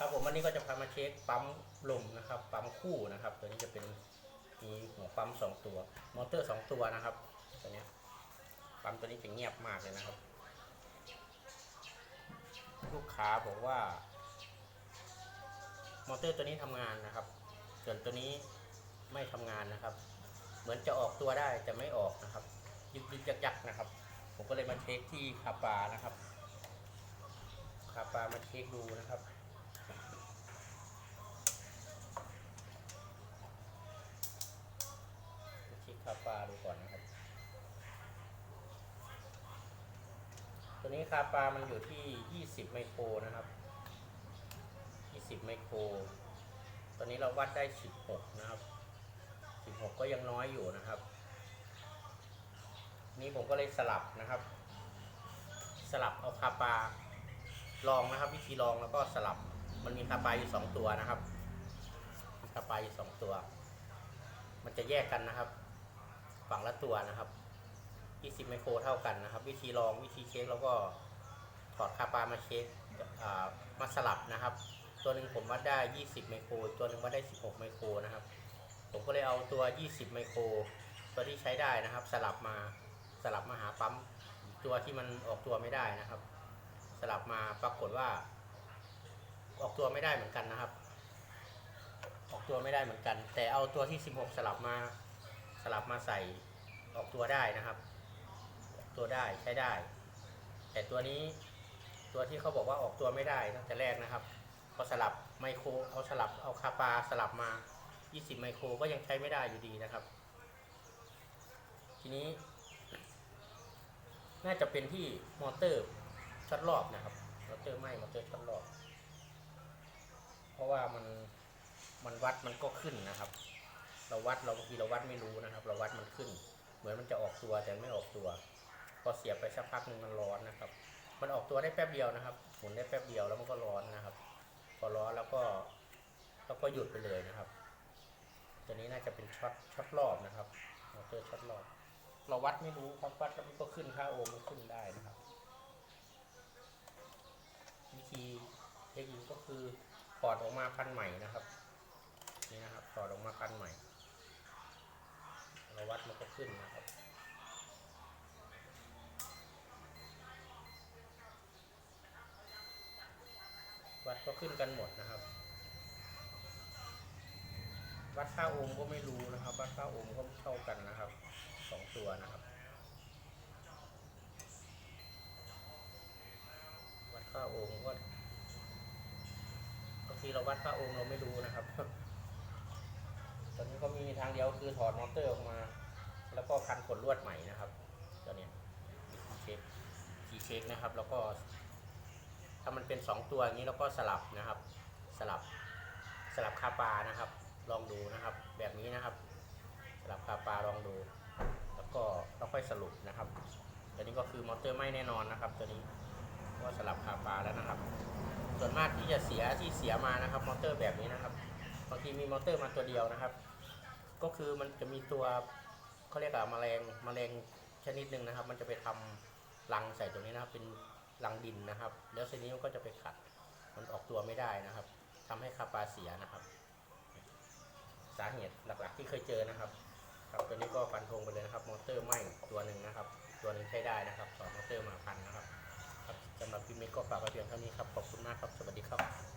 ครับผมวันนี้ก็จะพามาเช็คปั๊มลมนะครับปั๊มคู่นะครับ ตัวนี้จะเป็นมีหัวปั๊มสองตัว มอเตอร์สองตัวนะครับตัวนี้ปั๊มตัวนี้จะเงียบมากเลยนะครับ ลูกค้าบอกว่า มอเตอร์ตัวนี้ทำงานนะครับ ส่วนตัวนี้ไม่ทำงานนะครับ เหมือนจะออกตัวได้แต่ไม่ออกนะครับ ยึกยึกยักยักนะครับ ผมก็เลยมาเช็คที่คาปานะครับคาปามาเช็คดูนะครับ เช็คคาปาดูก่อนนะครับ ตัวนี้คาปามันอยู่ที่ 20 ไมโครนะครับ 20 ไมโคร ตอนนี้เราวัดได้ 16 นะครับ 16 ก็ยังน้อยอยู่นะครับ นี่ผมก็เลยสลับนะครับ สลับเอาคาปาลองนะครับ วิธีลองแล้วก็สลับ มันมีคาปาอยู่ 2 ตัวนะครับคาปาอยู่ 2 ตัว มันจะแยกกันนะครับ ฝั่งละตัวนะครับ 20 ไมโครเท่ากันนะครับ วิธีลองวิธีเช็คแล้วก็ถอดคาปามาเช็คมาสลับนะครับ ตัวหนึ่งผมวัดได้ 20 ไมโคร ตัวหนึ่งวัดได้ 16 ไมโครนะครับ ผมก็เลยเอาตัว 20 ไมโคร ตัวที่ใช้ได้นะครับ สลับมาสลับมาหาปั๊มตัวที่มันออกตัวไม่ได้นะครับ สลับมาปรากฏว่า ออกตัวไม่ได้เหมือนกันนะครับ ออกตัวไม่ได้เหมือนกัน แต่เอาตัวที่ 16 สลับมาสลับมาใส่ออกตัวได้นะครับ ตัวได้ใช้ได้ แต่ตัวนี้ตัวที่เขาบอกว่าออกตัวไม่ได้ตั้งแต่แรกนะครับพอสลับไมโครเอาสลับเอาคาปาสลับมา 20 ไมโครก็ยังใช้ไม่ได้อยู่ดีนะครับ ทีนี้ น่าจะเป็นที่มอเตอร์ช็อตรอบนะครับมอเตอร์ไหมมอเตอร์ช็อตรอบ เพราะว่ามันมันวัดมันก็ขึ้นนะครับ เราวัดเราบางทีเราวัดไม่รู้นะครับ เราวัดมันขึ้น เหมือนมันจะออกตัวแต่ไม่ออกตัว พอเสียบไปสักพักหนึ่งมันร้อนนะครับ มันออกตัวได้แป๊บเดียวนะครับหมุนได้แป๊บเดียวแล้วมันก็ร้อนนะครับ พอร้อนแล้วก็แล้วก็หยุดไปเลยนะครับ ตัวนี้น่าจะเป็นช็อตช็อตรอบนะครับมอเตอร์ช็อตรอบ เราวัดไม่รู้ครับวัดแล้วมันก็ขึ้นค่าโอห์มมันขึ้นได้นะครับ วิธีเทคนิคก็คือถอดออกมาพันใหม่นะครับ นี่นะครับถอดออกมาพันใหม่เราวัดมันก็ขึ้นนะครับ วัดก็ ขึ้นกันหมดนะครับ วัดค่าโอห์มก็ไม่รู้นะครับ วัดค่าโอห์มก็เท่ากันนะครับสองตัวนะครับ วัดค่าโอห์มก็บางทีเราวัดค่าโอห์มเราไม่รู้นะครับ ตอนนี้ก็มีทางเดียวคือถอดมอเตอร์ออกมา แล้วก็พันขนลวดใหม่นะครับตัวนี้ยมีเช็คทีเช็คนะครับ แล้วก็ ถ้ามันเป็นสองตัวอย่างนี้เราก็สลับนะครับ สลับสลับคาปานะครับ ลองดูนะครับ แบบนี้นะครับ สลับคาปาลองดู แล้วก็เราค่อยสรุปนะครับตัวนี้ก็คือมอเตอร์ไม่แน่นอนนะครับ ตัวนี้เพราะว่าสลับคาปาแล้วนะครับ ส่วนมากที่จะเสียที่เสียมานะครับ มอเตอร์แบบนี้นะครับบางทีมีมอเตอร์มาตัวเดียวนะครับ ก็คือมันจะมีตัวเขาเรียกว่าแมลงแมลงชนิดหนึ่งนะครับ มันจะไปทำรังใส่ตรงนี้นะครับเป็น รังดินนะครับ แล้วเซนี้มันก็จะไปขัด มันออกตัวไม่ได้นะครับทำให้คาปาเสียนะครับ สาเหตุหลักๆที่เคยเจอนะครับ ครับตัวนี้ก็ฟันธงไปเลยนะครับ มอเตอร์ไหม้ตัวหนึ่งนะครับ ตัวหนึ่งใช้ได้นะครับสอนมอเตอร์มาพันนะครับ ครับสำหรับคลิปนี้ก็ฝากไว้เพียงเท่านี้ครับ ขอบคุณมากครับ สวัสดีครับ